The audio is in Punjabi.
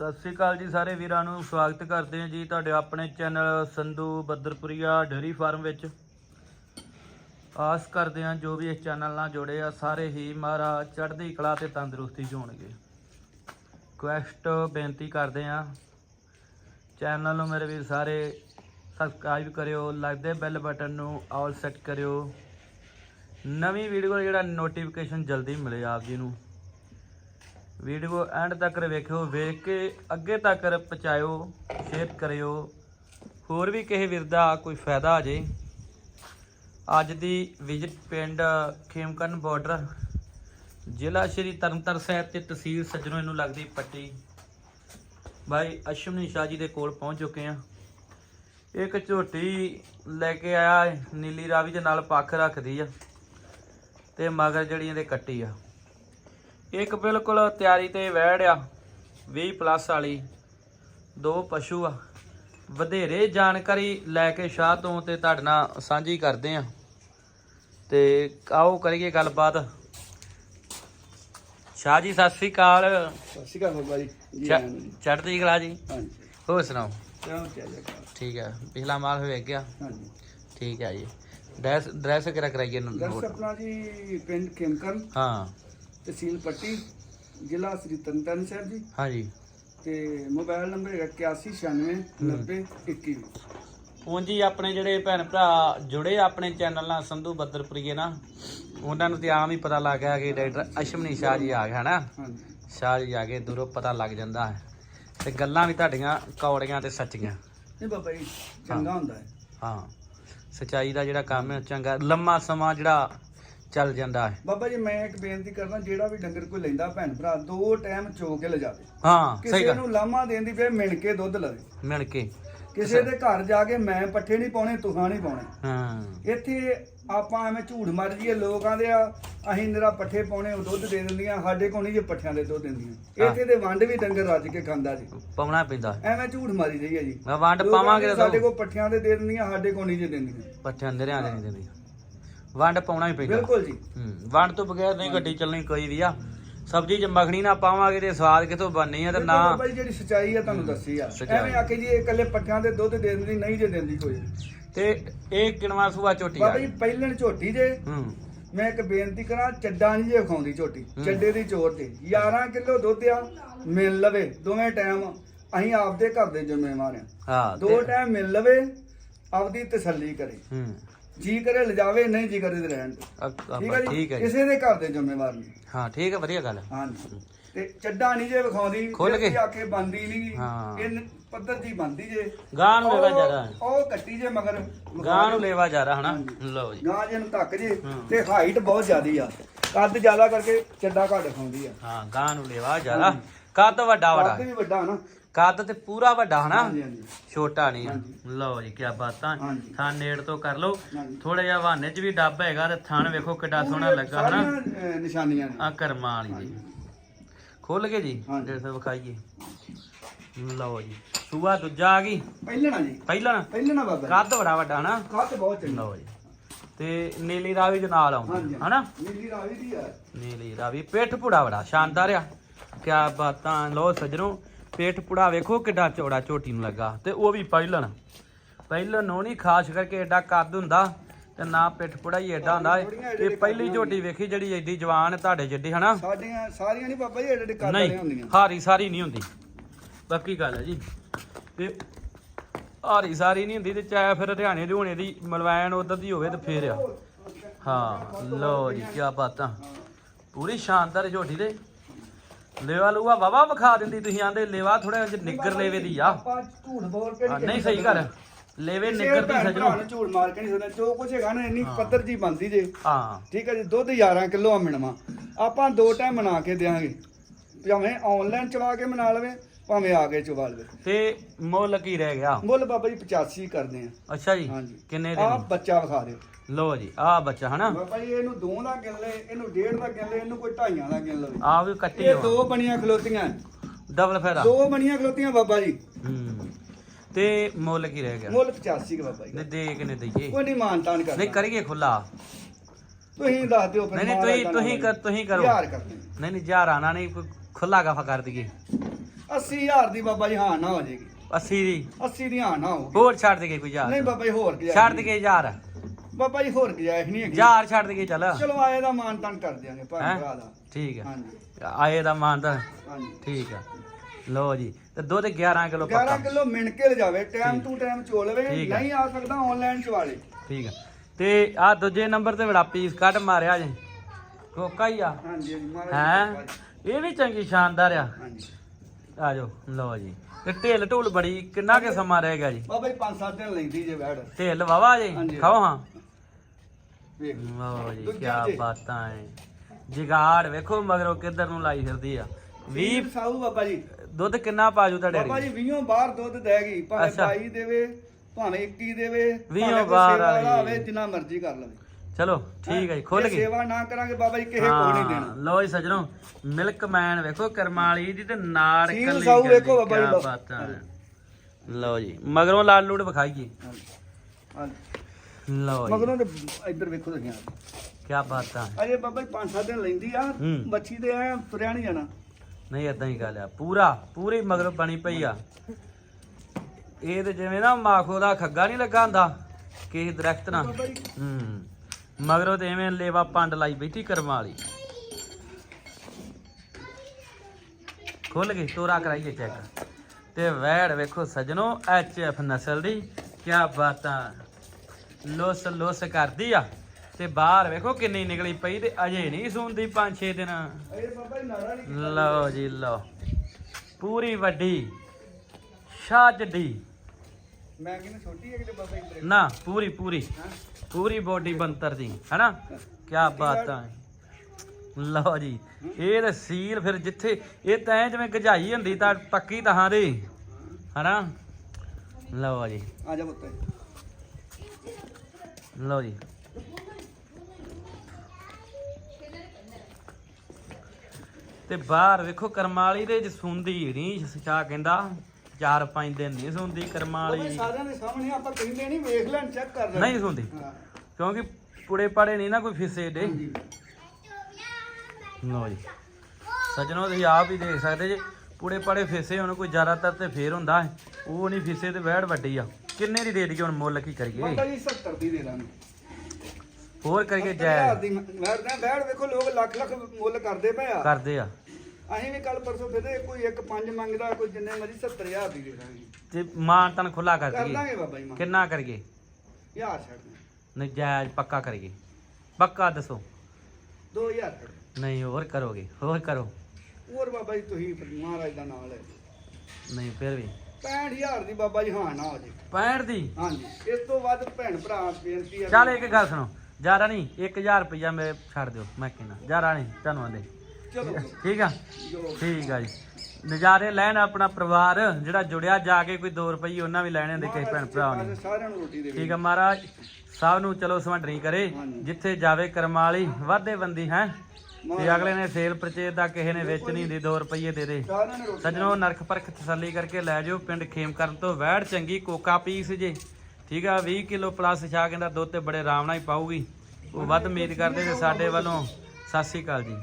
ਸਤਿ ਸ੍ਰੀ ਅਕਾਲ ਜੀ ਸਾਰੇ ਵੀਰਾਂ ਨੂੰ, ਸਵਾਗਤ ਕਰਦੇ ਹਾਂ ਜੀ ਤੁਹਾਡੇ ਆਪਣੇ channel Sandhu Badarpuria dairy farm ਵਿੱਚ। ਆਸ ਕਰਦੇ ਹਾਂ ਜੋ ਵੀ ਇਸ ਚੈਨਲ ਨਾਲ ਜੁੜੇ ਆ, ਸਾਰੇ ਹੀ ਮਹਾਰਾਜ ਚੜ੍ਹਦੀ ਕਲਾ ਤੇ ਤੰਦਰੁਸਤੀ 'ਚ ਹੋਣਗੇ। ਕੁਐਸਟ ਬੇਨਤੀ ਕਰਦੇ ਹਾਂ, ਚੈਨਲ ਨੂੰ ਮੇਰੇ ਵੀਰ ਸਾਰੇ ਸਬਸਕ੍ਰਾਈਬ ਕਰਿਓ ਲੱਗਦੇ ਬੈਲ ਬਟਨ ਨੂੰ ਆਲ ਸੈੱਟ ਕਰਿਓ। ਨਵੀਂ ਵੀਡੀਓ ਦਾ ਜਿਹੜਾ ਨੋਟੀਫਿਕੇਸ਼ਨ ਜਲਦੀ ਮਿਲੇ ਆਪ ਜੀ ਨੂੰ। ਵੀਡੀਓ ਐਂਡ ਤੱਕ ਵੇਖਿਓ, ਵੇਖ ਕੇ ਅੱਗੇ ਤੱਕ ਪਹੁੰਚਾਇਓ ਸ਼ੇਅਰ ਕਰਿਓ। ਹੋਰ ਵੀ ਕਿਸੇ ਵੀਰ ਦਾ ਕੋਈ ਫਾਇਦਾ ਆ ਜੇ। ਅੱਜ ਦੀ ਵਿਜ਼ਿਟ ਪਿੰਡ ਖੇਮਕਰਨ ਬਾਰਡਰ ਜ਼ਿਲ੍ਹਾ ਸ਼੍ਰੀ ਤਰਨਤਾਰਨ ਸਾਹਿਬ ਤੇ ਤਹਿਸੀਲ ਸੱਜਣੋ ਇਹਨੂੰ ਲੱਗਦੀ ਪੱਟੀ। ਭਾਈ ਅਸ਼ਮਨੀ ਸ਼ਾਹ ਜੀ ਦੇ ਕੋਲ ਪਹੁੰਚ ਚੁੱਕੇ ਆ ਇੱਕ ਝੋਟੀ ਲੈ ਕੇ ਆਇਆ, ਨੀਲੀ ਰਾਵੀ ਦੇ ਨਾਲ ਪੱਖ ਰੱਖਦੀ ਆ ਤੇ ਮਗਰ ਜਿਹੜੀ ਇਹਦੇ ਕੱਟੀ ਆ। ਇੱਕ ਬਿਲਕੁਲ ਤਿਆਰੀ ਤੇ ਵੈੜ ਆ 20 ਪਲੱਸ ਵਾਲੀ ਦੋ ਪਸ਼ੂ ਆ। ਵਧੇਰੇ ਜਾਣਕਾਰੀ ਲੈ ਕੇ ਸ਼ਾਹ ਤੋਂ ਤੇ ਤੁਹਾਡੇ ਨਾਲ ਸਾਂਝੀ ਕਰਦੇ ਆ। ਤੇ ਆਓ ਕਰੀਏ ਗੱਲਬਾਤ। ਸ਼ਾਹ ਜੀ ਸਤਿ ਸ੍ਰੀ ਅਕਾਲ। ਸਤਿ ਸ਼੍ਰੀ ਅਕਾਲ ਬਾਬਾ ਜੀ। ਨੂੰ। ਚੜ੍ਹਦੀ ਕਲਾ ਜੀ। ਹਾਂਜੀ। ਹੋਰ ਸੁਣਾਓ? ਠੀਕ ਹੈ ਪਿਛਲਾ ਮਾਲ ਹੋਇਆ ਗਿਆ। ਹਾਂਜੀ। ਠੀਕ ਹੈ ਜੀ। ਡਰੈਸ ਡਰੈਸ ਕਿਹੜਾ ਕਰਾਈਏ ਦਰਸ ਨੋਟ? ਆਪਣਾ ਜੀ ਪਿੰਡ ਖੇਮਕਰਨ। ਹਾਂ। ਤਹਿਸੀਲ ਪੱਟੀ ਜ਼ਿਲ੍ਹਾ ਸ੍ਰੀ ਤਰਨਤਾਰਨ ਸਾਹਿਬ ਜੀ। ਹਾਂਜੀ। ਤੇ ਮੋਬਾਈਲ ਨੰਬਰ ਹੈਗਾ 8196 90 21 ਉਂਝ ਹੀ ਆਪਣੇ ਜਿਹੜੇ ਭੈਣ ਭਰਾ ਜੁੜੇ ਆਪਣੇ ਚੈਨਲ ਨਾਲ ਸੰਧੂ ਬੱਦਰਪੁਰੀਏ ਨਾ ਉਹਨਾਂ ਨੂੰ ਤੇ ਆਮ ਹੀ ਪਤਾ ਲੱਗ ਗਿਆ ਕਿ ਡਾਕਟਰ ਅਸ਼ਮਨੀ ਸ਼ਾਹ ਜੀ ਆ ਗਿਆ ਨਾ ਹਾਂਜੀ। ਸ਼ਾਹ ਜੀ ਆ ਗਏ ਦੂਰੋਂ ਪਤਾ ਲੱਗ ਜਾਂਦਾ ਹੈ। ਤੇ ਗੱਲਾਂ ਵੀ ਤੁਹਾਡੀਆਂ ਕੌੜੀਆਂ ਤੇ ਸੱਚੀਆਂ। ਨਹੀਂ ਬਾਬਾ ਜੀ ਚੰਗਾ ਹੁੰਦਾ ਹੈ। ਹਾਂ। ਸਚਾਈ ਦਾ ਜਿਹੜਾ ਕੰਮ ਹੈ ਚੰਗਾ ਲੰਮਾ ਸਮਾਂ ਜਿਹੜਾ ਚੱਲ ਜਾਂਦਾ ਹੈ। ਬਾਬਾ ਜੀ ਮੈਂ ਇੱਕ ਬੇਨਤੀ ਕਰਦਾ ਜਿਹੜਾ ਵੀ ਡੰਗਰ ਕੋਈ ਲੈਂਦਾ ਭੈਣ ਭਰਾ ਦੋ ਟਾਈਮ ਚੋ ਕੇ ਲਿਜਾਵੇ। ਹਾਂ ਸਹੀ ਕਿਸੇ ਗੱਲ। ਨੂੰ ਲਾਮਾ ਦੇਣ ਦੀ ਬੇ ਮਿਣ ਕੇ ਦੁੱਧ ਲਵੇ। ਮਿਲ ਕੇ। ਕਿਸੇ ਦੇ ਘਰ ਜਾ ਕੇ ਮੈਂ ਪੱਠੇ ਨਹੀਂ ਪਾਉਣੇ ਤੁਹਾਂ ਨਹੀਂ ਪਾਉਣੇ। ਹਾਂ। ਇੱਥੇ ਆਪਾਂ ਐਵੇਂ ਝੂਠ ਮਾਰ ਜੀਏ ਲੋਕ ਆਂਦੇ ਆ ਅਸੀਂ ਨਿਰਾ ਪੱਠੇ ਪਾਉਣੇ ਉਹ ਦੁੱਧ ਦੇ ਦਿੰਦੀਆਂ ਸਾਡੇ ਕੋਲ ਨਹੀਂ ਜੇ ਪੱਠਿਆਂ ਦੇ ਦੁੱਧ ਦਿੰਦੀਆਂ। ਇੱਥੇ ਦੇ ਵੰਡ ਵੀ ਡੰਗਰ ਰੱਜ ਕੇ ਖਾਂਦਾ ਜੀ। ਪਾਉਣਾ ਪੈਂਦਾ। ਐਵੇਂ ਝੂਠ ਮਾਰੀ ਰਹੀ ਹੈ ਜੀ। ਮੈਂ ਵੰਡ ਲੋਕ ਪਾਵਾਂਗੇ ਤਾਂ ਸਾਡੇ ਕੋਲ ਪੱਠਿਆਂ ਦੇ ਦੇ ਦਿੰਦੀਆਂ ਸਾਡੇ ਕੋਲ ਨਹੀਂ ਜੇ ਦਿੰਦੀਆਂ। ਪੱਠੇ ਅੰਦਰਿਆਂ ਦੇ ਨਹੀਂ ਦਿੰਦੀ ਵੰਡ ਪਾਉਣਾ ਹੀ ਪੈਂਦਾ। ਬਿਲਕੁਲ ਜੀ। ਹੂੰ ਵੰਡ ਤੋਂ ਬਗੈਰ ਨਹੀਂ ਗੱਡੀ ਚੱਲਣੀ ਕੋਈ ਵੀ ਆ। ਸਬਜ਼ੀ ਚ ਮੱਖਣੀ ਨਾ ਪਾਵਾਂਗੇ ਤੇ ਸਵਾਦ ਕਿਤੋਂ ਬਣਨੀ ਆ ਤੇ ਨਾ ਜੀ ਜਿਹੜੀ ਸਚਾਈ ਆ ਤੁਹਾਨੂੰ ਦੱਸੀ ਆ। ਸੱਚਾਈ। ਐਵੇਂ ਆਖੇ ਜੀ ਇਹ ਇਕੱਲੇ ਪੱਠਿਆਂ ਦੇ ਦੁੱਧ ਦੇ ਦਿੰਦੀ ਨਹੀਂ ਜੇ ਦਿੰਦੀ ਕੋਈ। ਤੇ ਇਹ ਕਿਣਵਾ ਸੂਆ ਝੋਟੀ ਆ। ਬਾਬਾ ਜੀ ਪਹਿਲਣ ਝੋਟੀ ਜੇ। ਹੂੰ। ਮੈਂ ਇੱਕ ਬੇਨਤੀ ਕਰਾਂ ਚੱਡਾ ਨਹੀਂ ਜੇ ਖਾਉਂਦੀ ਝੋਟੀ ਹੂੰ। ਚੱਡੇ ਦੀ ਚੋਰ ਤੇ। 11 ਕਿਲੋ ਦੁੱਧ ਆ ਮਿਲ ਲਵੇ। ਦੋਵੇਂ ਟਾਈਮ ਅਸੀਂ ਆਪਦੇ ਘਰ ਦੇ ਜ਼ਿੰਮੇਵਾਰ ਆ। ਹਾਂ ਦੋ ਤੇ- ਟਾਈਮ ਮਿਲ ਲਵੇ ਆਪਦੀ ਤਸੱਲੀ ਕਰੇ। ਹੂੰ। ਜੀ ਕਰੇ ਲਿਜਾਵੇ ਨਹੀਂ ਜੀ ਕਰੇ ਤੇ ਰਹਿਣ ਦੇ ਠੀਕ ਹੈ ਜੀ? ਠੀਕ ਹੈ ਜੀ। ਕਿਸੇ ਦੇ ਘਰ ਦੇ ਜ਼ਿੰਮੇਵਾਰ ਨਹੀਂ। ਹਾਂ ਠੀਕ ਹੈ ਵਧੀਆ ਗੱਲ ਹੈ। ਹਾਂਜੀ। ਤੇ ਚੱਡਾ ਨਹੀਂ ਜੇ ਵਿਖਾਉਂਦੀ ਖੁੱਲ੍ਹ ਕੇ। ਇਹਦੀ ਆਖੇ ਬੰਦੀ ਨਹੀਂ ਹਾਂ। ਇਹ ਪੱਧਰ ਜੀ ਬੰਦੀ ਜੇ। ਗਾਂ ਨੂੰ ਲੈਵਾ ਉਹ- ਜ਼ਿਆਦਾ ਉਹ ਕੱਟੀ ਜੇ ਮਗਰ ਗਾਂ ਨੂੰ ਲੈਵਾ ਜ਼ਿਆਦਾ ਹਨਾ? ਲਓ ਜੀ। ਗਾਂ ਜੇ ਨੂੰ ਧੱਕ ਜੇ ਹਾਂ। ਤੇ ਹਾਈਟ ਬਹੁਤ ਜ਼ਿਆਦੀ ਆ। ਕੱਦ ਜ਼ਿਆਦਾ ਕਰਕੇ ਚੱਡਾ ਘੱਟ ਖਾਉਂਦੀ ਆ। ਹਾਂ ਗਾਂ ਨੂੰ ਲੈਵਾ ਜ਼ਿਆਦਾ। ਕੱਦ ਵੱਡਾ ਵੱਡਾ। ਕੱਦ ਵੀ ਵੱਡਾ ਨਾ। ਕੱਦ ਤੇ ਪੂਰਾ ਵੱਡਾ ਹਨਾ? ਹਾਂਜੀ ਹਾਂਜੀ। ਛੋਟਾ ਨਹੀਂ। ਹਾਂਜੀ। ਲਓ ਜੀ ਕੀ ਬਾਤਾਂ। ਹਾਂਜੀ। ਥਾਂ ਨੇੜ ਤੋਂ ਕਰ ਲਓ। ਹਾਂਜੀ। ਥੋੜਾ ਜਿਹਾ ਹਵਾਨੇ 'ਚ ਵੀ ਡੱਬ ਹੈਗਾ ਤੇ ਥਣ ਵੇਖੋ ਕਿੱਡਾ ਸੋਹਣਾ ਲੱਗਾ ਹਨਾ। ਸਾਰੀਆਂ, ਅਹ, ਨਿਸ਼ਾਨੀਆਂ ਨੇ। ਆ ਕਰਮਾਂ ਵਾਲੀ ਜੀ। ਖੁੱਲ ਗਏ ਜੀ? ਹਾਂਜੀ। ਜਿਹੜੇ ਸੇ ਵਿਖਾਈਏ। ਲਓ ਜੀ ਸੂਆ ਦੂਜਾ ਆ ਗਈ। ਪਹਿਲਣਾ ਜੀ। ਪਹਿਲਾਂ ਨਾ ਪਹਿਲਣਾ ਬਾਬਾ ਕੱਦ ਬੜਾ ਵੱਡਾ ਹਨਾ? ਕੱਦ ਬਹੁਤ ਚੰਗਾ। ਲਓ ਜੀ। ਤੇ ਨੀਲੀ ਰਾਵੀ ਦੇ ਨਾਲ ਹਾਂਜੀ ਆਉਂਦੀ ਹਨਾ ਨੀਲੀ ਰਾਵੀ ਦੀ ਆ। ਨੀਲੀ ਰਾਵੀ। ਪਿੱਠ ਪੁੜਾ ਬੜਾ ਸ਼ਾਨਦਾਰ ਆ। ਕੀ ਬਾਤਾਂ ਲੋ ਸਜਣੋ ਪਿੱਠ ਪੁੜਾ ਵੇਖੋ ਕਿੱਡਾ ਚੌੜਾ ਝੋਟੀ ਨੂੰ ਲੱਗਾ। ਤੇ ਉਹ ਵੀ ਪਹਿਲਣ। ਪਹਿਲਣ ਨੂੰ ਨਹੀਂ ਖਾਸ ਕਰਕੇ ਐਡਾ ਕੱਦ ਹੁੰਦਾ ਤੇ ਨਾ ਪਿੱਠ ਪੁੜਾ ਹੀ ਐਡਾ ਹੁੰਦਾ। ਇਹ ਪਹਿਲੀ ਝੋਟੀ ਵੇਖੀ ਜਿਹੜੀ ਐਡੀ ਜਵਾਨ ਤੁਹਾਡੇ ਜਿੱਡੀ ਹਨਾ? ਸਾਡੀਆਂ ਸਾਰੀਆਂ ਨਹੀਂ ਬਾਬਾ ਜੀ ਏਡੇ ਕੱਦ ਨਹੀਂ ਵਾਲੀਆਂ ਹੁੰਦੀਆਂ। ਹਾਰੀ ਸਾਰੀ ਨਹੀਂ ਹੁੰਦੀ। ਬਾਕੀ ਗੱਲ ਹੈ ਜੀ। ਤੇ ਹਾਰੀ ਸਾਰੀ ਨਹੀਂ ਹੁੰਦੀ ਤੇ ਚਾਹੇ ਫਿਰ ਹਰਿਆਣੇ ਲੁਹਾਣੇ ਦੀ ਮਲਵੈਣ ਉਧਰ ਦੀ ਹੋਵੇ ਤੇ ਫੇਰ ਆ। ਹਾਂ ਲਓ ਜੀ ਕੀ ਬਾਤਾਂ। ਪੂਰੀ ਸ਼ਾਨਦਾਰ ਝੋਟੀ ਦੇ ਲੇਵਾ ਲੂਆ ਵਾਵਾ ਵਿਖਾ ਦਿੰਦੀ ਤੁਸੀਂ ਆਂਦੇ ਲੇਵਾ ਥੋੜਾ ਜਿਹਾ ਨਿੱਗਰ ਲੇਵੇ ਦੀ ਆ। ਆਪਾਂ ਝੂਠ ਬੋਲ ਕੇ ਹਾਂ, ਨਹੀਂ ਸਹੀ ਕਰ ਲੇਵੇ ਨਿੱਗਰ ਦੀ ਸਜਣੋ। ਝੂਠ ਮਾਰ ਕੇ ਨਹੀਂ ਸਕਦਾ ਜੋ ਕੁਝ ਹੈਗਾ ਨਾ ਇੰਨੀ ਪੱਧਰ ਜੀ ਬੰਦੀ ਜੇ। ਹਾਂ। ਠੀਕ ਹੈ ਜੀ ਦੁੱਧ 11 ਕਿਲੋ ਆ ਮਿਣਵਾ। ਆਪਾਂ ਦੋ ਟਾਈਮ ਬਣਾ ਕੇ ਦੇਾਂਗੇ ਭਾਵੇਂ ਆਨਲਾਈਨ ਚਵਾ ਕੇ ਬਣਾ ਲਵੇ ਭਾਵੇਂ ਆ ਕੇ ਚਵਾ ਲਵੇ। ਤੇ ਮੁੱਲ ਕੀ ਰਹਿ ਗਿਆ? ਮੁੱਲ ਬਾਬਾ ਜੀ 85 ਕਰਦੇ ਆ। ਅੱਛਾ ਜੀ ਹਾਂਜੀ। ਕਿੰਨੇ ਆ ਦੇ ਬੱਚਾ ਵਿਖਾ ਦਿਓ। ਲਓ ਜੀ ਆ ਬੱਚਾ ਹਨਾ? ਬਾਬਾ ਜੀ ਇਹਨੂੰ ਦੋ ਦਾ ਗਿਣ ਲੈ ਇਹਨੂੰ ਡੇਢ ਦਾ ਗਿਣ ਲੈ ਇਹਨੂੰ ਕੋਈ ਢਾਈਆਂ ਦਾ ਗਿਣ ਲਵੇ। ਆ ਵੀ ਕੱਟੀ ਇਹ ਦੋ ਬਣੀਆਂ ਖਲੋਤੀਆਂ। ਡਬਲ ਫੇਰਾ ਦੋ ਬਣੀਆਂ ਖਲੋਤੀਆਂ ਬਾਬਾ ਜੀ। ਹੂੰ। ਤੇ ਮੁੱਲ ਕੀ ਰਹਿ ਗਿਆ? ਮੁੱਲ 85 ਕੇ ਬਾਬਾ ਜੀ। ਨਹੀਂ ਦੇ ਕਿਨੇ ਦਈਏ। ਕੋਈ ਨਹੀਂ ਮਾਨਤਾਨ ਕਰਦਾ। ਨਹੀਂ ਕਰੀਏ ਖੁੱਲਾ। ਤੁਸੀਂ ਦੱਸ ਦਿਓ ਫਿਰ ਨਹੀਂ ਨਹੀਂ ਤੁਸੀਂ ਦਾ ਤੁਸੀਂ ਕਰ ਤੁਸੀਂ ਕਰੋ। ਯਾਰ ਕਰਦੇ ਨਹੀਂ ਨਹੀਂ ਰਾਣਾ ਨਹੀਂ ਖੁੱਲਾ ਗਾਫਾ ਕਰ ਦਈਏ। 80000 ਦੀ ਬਾਬਾ ਜੀ ਹਾਂ ਨਾ ਹੋ ਜਾਏਗੀ। 80 ਦੀ। 80 ਦੀ ਹਾਂ ਨਾ ਹੋਰ ਛੱਡ ਦੇ ਕੋਈ ਯਾਰ ਨਹੀਂ ਬਾਬਾ ਜੀ ਹੋਰ ਕੀ ਛੱਡ ਦੇ ਯਾਰ ਬਾਬਾ ਜੀ ਹੋਰ ਗੁਜਾਇਸ਼ ਨਹੀਂ ਹੈਗੀ। ਯਾਰ ਛੱਡ ਦੇ ਚੱਲ। ਚਲੋ ਆਏ ਦਾ ਮਾਨ ਤਾਨ ਕਰ ਦਿਆਂਗੇ ਭਾਈ ਹੈਂ? ਭਰਾ ਦਾ। ਠੀਕ ਹੈ ਹਾਂਜੀ। ਆਏ ਦਾ ਮਾਨਦਾ ਹਾਂਜੀ। ਠੀਕ ਹੈ ਲਓ ਜੀ ਤੇ ਦੁੱਧ 11 ਕਿਲੋ 11 ਪੱਕਾ ਕਿਲੋ ਮਿਣ ਕੇ ਲਿਜਾਵੇ ਟਾਈਮ। ਟੂ ਟਾਈਮ ਚੋਲਵੇ ਠੀਕ। ਨਹੀਂ ਆ ਸਕਦਾ ਆਨਲਾਈਨ ਚਵਾਲੇ। ਠੀਕ ਹੈ ਤੇ ਆ ਦੂਜੇ ਨੰਬਰ ਤੇ ਬੜਾ ਪੀਸ ਕੱਟ ਮਾਰਿਆ ਜੇ। ਕੋਕਾ ਹੀ ਆ। ਹਾਂਜੀ ਹਾਂਜੀ ਮਹਾਰਾਜ ਹੈ? ਇਹ ਵੀ ਚੰਗੀ ਸ਼ਾਨਦਾਰ ਆ। ਹਾਂਜੀ। ਆ ਜਾਓ ਲਓ ਜੀ। ਤੇ ਢਿੱਲ ਢੂਲ ਬੜੀ ਕਿੰਨਾ ਕੇ ਸਮਾਂ ਰਹੇਗਾ ਜੀ। ਬਾਬਾ ਜੀ 5-7 ਦਿਨ ਲੈਂਦੀ ਜੇ ਵੈੜ ਢਿੱਲ ਵਾਵਾ ਜੀ ਹਾਂਜੀ। ਖਾਓ ਹਾਂ। ਵੇਖ ਲਓ। ਲਓ ਜੀ ਦੂਜਾ ਕੀ ਜੀ। ਬਾਤਾਂ ਐ ਜਿਗਾੜ ਵੇਖੋ ਮਗਰੋਂ ਕਿੱਧਰ ਨੂੰ ਲਾਈ ਫਿਰਦੀ ਆ 20 ਵੀਹ ਸਾਊ ਬਾਬਾ ਜੀ ਦੁੱਧ ਕਿੰਨਾ ਪਾਜੂ ਤੁਹਾਡੇ ਬਾਬਾ ਜੀ 20 ਬਾਹਰ ਦੁੱਧ ਦੇਗੀ ਭਾਵੇਂ ਅੱਛਾ। 22 ਦੇਵੇ ਭਾਵੇਂ 21 ਦੇਵੇ ਵੀਹੋਂ ਭਾਵੇਂ ਕੋਈ ਬਾਹਰ ਸੇਵਾ ਵਾਲਾ ਵਾਲੀ। ਹੋਵੇ ਜਿੰਨਾ ਮਰਜ਼ੀ ਕਰ ਲਵੇ ਚਲੋ ਠੀਕ ਹੈ ਜੀ ਖੁੱਲ ਜੇ ਗਈ ਸੇਵਾ ਨਾ ਕਰਾਂਗੇ ਬਾਬਾ ਜੀ ਕਿਸੇ ਕੋਲ ਨਹੀਂ ਦੇਣਾ ਲਓ ਜੀ ਸਜਣੋ ਮਿਲਕ ਮੈਨ ਵੇਖੋ ਕਰਮਾਂ ਵਾਲੀ ਦੀ ਤੇ ਨਾੜ ਸੀਲ ਕੱਲੀ ਸਾਊ ਵੇਖੋ ਬਾਬਾ ਜੀ ਕਿਆ ਲਓ। ਬਾਤਾਂ ਐ। ਲਓ ਜੀ ਮਗਰੋਂ ਲਾਲ ਲੂੜ ਵਿਖਾਈਏ ਹਾਂਜੀ। ਲਓ ਜੀ। ਮਗਰੋਂ ਤੇ ਇੱਧਰ ਵੇਖੋ ਤੁਸੀਂ ਕੀ ਬਾਤਾਂ ਐ। ਅਜੇ ਬਾਬਾ ਜੀ 5-7 ਦਿਨ ਲੈਂਦੀ ਆ ਹੂੰ। ਦੇ ਐ ਤੁਰਿਆ ਨਹੀਂ ਜਾਣਾ। ਨਹੀਂ ਇਦਾਂ ਹੀ ਗੱਲ ਆ। ਪੂਰਾ ਪੂਰੀ ਮਗਰੋਂ ਬਣੀ ਪਈ ਆ। ਇਹ ਤੇ ਜਿਵੇਂ ਨਾ ਮਾਖੋ ਦਾ ਖੱਗਾ ਨਹੀਂ ਲੱਗਾ ਹੁੰਦਾ ਕਿਸੇ ਦਰਖਤ ਨਾਲ। ਬਾਬਾ ਜੀ। ਹੂੰ। ਮਗਰੋਂ ਤੇ ਐਵੇਂ ਲੇਵਾ ਪੰਡ ਲਾਈ ਬੈਠੀ ਕਰਮਾਂ ਵਾਲੀ। ਖੁੱਲ ਗਈ ਤੋਰਾ ਕਰਾਈਏ ਚੈੱਕ ਤੇ ਵੈੜ ਵੇਖੋ ਸਜਣੋ ਐਚ ਐਫ ਨਸਲ ਦੀ। ਕੀ ਬਾਤਾਂ। ਲੋਸ ਲੋਸ ਕਰਦੀ ਆ। ਤੇ ਬਾਹਰ ਵੇਖੋ ਕਿੰਨੀ ਨਿਕਲੀ ਪਈ ਤੇ ਅਜੇ ਨਹੀਂ ਸੂੰਦੀ 5-6 ਦਿਨ। ਲਓ ਜੀ ਲਓ। ਪੂਰੀ ਵੱਡੀ ਛਾਜਡੀ ਮੈਂ ਕਹਿੰਦਾ ਛੋਟੀ ਹੈ ਕਿਤੇ ਬਾਬਾ ਜੀ ਇੱਧਰ ਨਾ ਪੂਰੀ ਪੂਰੀ। ਪੂਰੀ ਬੋਡੀ ਬੰਤਰ ਦੀ ਹੈਨਾ? ਕੀ ਬਾਤਾਂ ਹੈ। ਲਓ ਜੀ ਇਹ ਤੇ ਸੀਲ ਫਿਰ ਜਿੱਥੇ ਇਹ ਤੈਂ ਜਿਵੇਂ ਗਜਾਈ ਹੁੰਦੀ ਤਾਂ ਪੱਕੀ ਤਹਾਂ ਦੀ ਹੈਨਾ? ਲਓ ਜੀ। ਆ ਜਾ ਪੁੱਤ। ਲਓ ਜੀ। ਤੇ ਬਾਹਰ ਵੇਖੋ ਕਰਮਾਂ ਵਾਲੀ ਦੇ ਜਸੁੰਦੀ ਨਹੀਂ ਸਚਾ ਕਹਿੰਦਾ। ਚਾਰ ਪੰਜ ਦਿਨ ਨਹੀਂ ਸੁੰਦੀ ਕਰਮਾਂ ਬਾਬਾ ਜੀ ਵਾਲੀ ਸਾਰਿਆਂ ਦੇ ਸਾਹਮਣੇ ਆਪਾਂ ਕਹਿੰਦੇ ਨਹੀਂ ਵੇਖ ਲੈਣ ਚੈੱਕ ਕਰ ਲੈਣ। ਨਹੀਂ ਸੁੰਦੀ। ਹਾਂ। ਕਿਉਂਕਿ ਪੁੜੇ ਪਾੜੇ ਨਹੀਂ ਨਾ ਕੋਈ ਫਿਸੇ ਦੇ। ਲਓ ਜੀ। ਸੱਜਣੋ ਤੁਸੀਂ ਆਪ ਹੀ ਦੇਖ ਸਕਦੇ ਜੇ ਪੁੜੇ ਪਾੜੇ ਫਿਸੇ ਹੁਣ ਕੋਈ ਜ਼ਿਆਦਾਤਰ ਤੇ ਫੇਰ ਹੁੰਦਾ। ਉਹ ਨਹੀਂ ਫਿਸੇ ਤੇ ਵਹਿੜ ਵੱਡੀ ਆ। ਕਿੰਨੇ ਦੀ ਦੇ ਦਈਏ? ਹੁਣ ਮੁੱਲ ਕੀ ਕਰੀਏ? ਬਾਬਾ ਜੀ 70 ਦੀ ਦੇ ਦਾਂਗੇ। ਹੋਰ ਕਰੀਏ 70,000 ਜੈ। ਦੀ। ਬੈਠ ਨਾ ਬੈਠ ਵੇਖੋ ਲੋਕ ਲੱਖ ਲੱਖ ਮੁੱਲ ਕਰਦੇ ਪਏ ਆ। ਕਰਦੇ ਆ। ਅਸੀਂ ਵੀ ਕੱਲ ਪਰਸੋਂ ਫਿਰਦੇ ਕੋਈ ਇੱਕ ਪੰਜ ਮੰਗਦਾ ਕੋਈ ਜਿੰਨੇ ਮਰਜ਼ੀ 70000 ਦੀ ਦੇ ਦਾਂਗੇ। ਤੇ ਮਾਨ ਤਨ ਖੁੱਲਾ ਕਰ ਕਰ ਦਈਏ। ਦਾਂਗੇ ਬਾਬਾ ਜੀ ਮਾਂ। ਕਿੰਨਾ ਕਰੀਏ? ਯਾਰ ਛੱਡ। ਨਜਾਇਜ਼ ਪੱਕਾ ਕਰੀਏ। ਪੱਕਾ ਦੱਸੋ। 2000 ਛੱਡ। ਨਹੀਂ ਹੋਰ ਕਰੋਗੇ ਹੋਰ ਕਰੋ। ਹੋਰ ਬਾਬਾ ਜੀ ਤੁਸੀਂ ਮਹਾਰਾਜ ਦਾ ਨਾਮ ਲੈ ਨਹੀਂ ਫਿਰ ਵੀ। 65000 ਦੀ ਬਾਬਾ ਜੀ ਹਾਂ ਨਾ ਹੋ ਜੇ। 65 ਦੀ? ਹਾਂਜੀ। ਇਸ ਤੋਂ ਵੱਧ ਭੈਣ ਭਰਾ ਬੇਨਤੀ ਹੈ ਚੱਲ ਇੱਕ ਗੱਲ ਸੁਣੋ। ਨਹੀਂ 1000 ਰੁਪਇਆ ਮੇਰੇ ਛੱਡ ਦਿਓ ਮੈਂ ਕਹਿੰਦਾ। ਜ਼ਿਆਦਾ ਨਹੀਂ ਤੁਹਾਨੂੰ ਆਂਦੇ ਚਲੋ। ਠੀਕ ਆ? ਠੀਕ ਆ ਜੀ। ਨਜ਼ਾਰੇ ਲੈਣ ਆਪਣਾ ਪਰਿਵਾਰ ਜਿਹੜਾ ਜੁੜਿਆ ਜਾ ਕੇ ਕੋਈ 2 ਰੁਪਏ ਉਹਨਾਂ ਵੀ ਲੈਣੇ ਹੁੰਦੇ ਕਿਸੇ ਭੈਣ ਭਰਾ ਨੇ। ਸਾਰਿਆਂ ਨੂੰ ਰੋਟੀ ਦੇ ਠੀਕ ਆ ਮਹਾਰਾਜ ਸਭ ਨੂੰ ਚਲੋ ਸਵੰਡਣੀ ਕਰੇ। ਜਿੱਥੇ ਜਾਵੇ ਕਰਮਾਂ ਵਾਲੀ ਵਾਧੇ ਬੰਦੀ ਹੈ? ਤੇ ਅਗਲੇ ਨੇ ਸੇਲ ਪਰਚੇਜ ਦਾ ਕਿਸੇ ਨੇ ਵੇਚਣੀ ਦੀ 2 ਰੁਪਏ ਦੇ ਦੇ। ਸੱਜਣੋ ਨਰਖ ਪਰਖ ਤਸੱਲੀ ਕਰਕੇ ਲੈ ਜਾਓ ਪਿੰਡ ਖੇਮ ਕਰਨ ਤੋਂ ਵੈੜ ਚੰਗੀ ਕੋਕਾ ਪੀਸ ਜੇ। ਠੀਕ ਆ 20 ਕਿਲੋ ਪਲੱਸ ਛਾ ਕਹਿੰਦਾ ਦੁੱਧ ਤੇ ਬੜੇ ਆਰਾਮ ਨਾਲ ਹੀ ਪਾਊਗੀ। ਉਹ ਵੱਧ ਉਮੀਦ ਕਰਦੇ ਤੇ ਸਾਡੇ ਵੱਲੋਂ। ਸਤਿ ਸ੍ਰੀ ਅਕਾਲ ਜੀ।